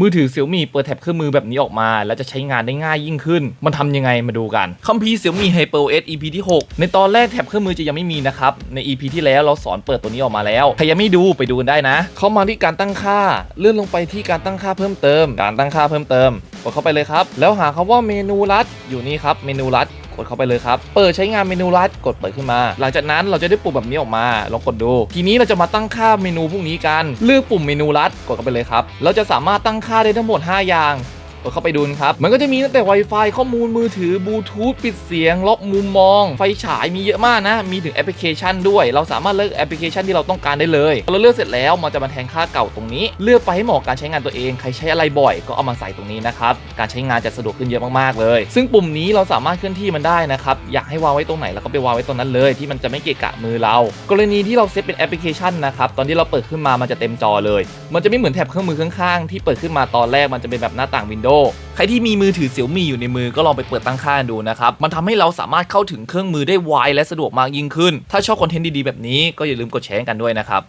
มือถือ Xiaomi เปิดแท็บเครื่องมือแบบนี้ออกมา แล้วจะใช้งานได้ง่ายยิ่งขึ้น มันทำยังไงมาดูกันคัมภีร์ Xiaomi HyperOS EP ที่ 6 ในตอนแรกแท็บเครื่องมือจะยังไม่มีนะครับ ใน EP ที่แล้วเราสอนเปิดตัวนี้ออกมาแล้วใครยังไม่ดูไปดูกันได้นะ เข้ามาที่การตั้งค่า เลื่อนลงไปที่การตั้งค่าเพิ่มเติม การตั้งค่าเพิ่มเติมกดเข้าไปเลยครับ แล้วหาคำว่าเมนูลัดอยู่นี่ครับเมนูลัด กดเข้าไปเลยครับ เปิดใช้งานเมนูลัดกดเปิดขึ้นมา หลังจากนั้นเราจะได้ปุ่มแบบนี้ออกมาลองกดดู ทีนี้เราจะมาตั้งค่าเมนูพวกนี้กัน เลือกปุ่มเมนูลัดกดเข้าไปเลยครับ เราจะสามารถตั้งค่าได้ทั้งหมด 5 อย่าง ดเข้าไปดูนะครับ มันก็จะมีตั้งแต่ Wi-Fi ข้อมูลมือถือบลูทูธปิดเสียง ล็อกมุมมอง ไฟฉายมีเยอะมากนะ มีถึงแอปพลิเคชันด้วย เราสามารถเลือกแอปพลิเคชันที่เราต้องการได้เลยพอเราเลือกเสร็จแล้วมันจะมาแทนค่าเก่าตรงนี้ เลือกไปให้เหมาะการใช้งานตัวเอง ใครใช้อะไรบ่อยก็เอามาใส่ตรงนี้นะครับ การใช้งานจะสะดวกขึ้นเยอะมากๆเลย ซึ่งปุ่มนี้เราสามารถเคลื่อนที่มันได้นะครับ อยากให้วางไว้ตรงไหนเราก็ไปวางไว้ตรงนั้นเลย ที่มันจะไม่เกะกะมือเรา กรณีที่เราเซตเป็นแอปพลิเคชันนะครับ ตอนที่เราเปิดขึ้นมา มันจะเต็มจอเลย มันจะไม่เหมือนแท็บเครื่องมือข้างๆที่เปิดขึ้นมาตอนแรกมันจะเป็นแบบหน้าต่างวินโดใครที่มีมือถือ Xiaomi อยู่ในมือก็ลองไปเปิดตั้งค่าดูนะครับ มันทำให้เราสามารถเข้าถึงเครื่องมือได้ไวและสะดวกมากยิ่งขึ้น ถ้าชอบคอนเทนต์ดีๆแบบนี้ก็อย่าลืมกดแชร์กันด้วยนะครับ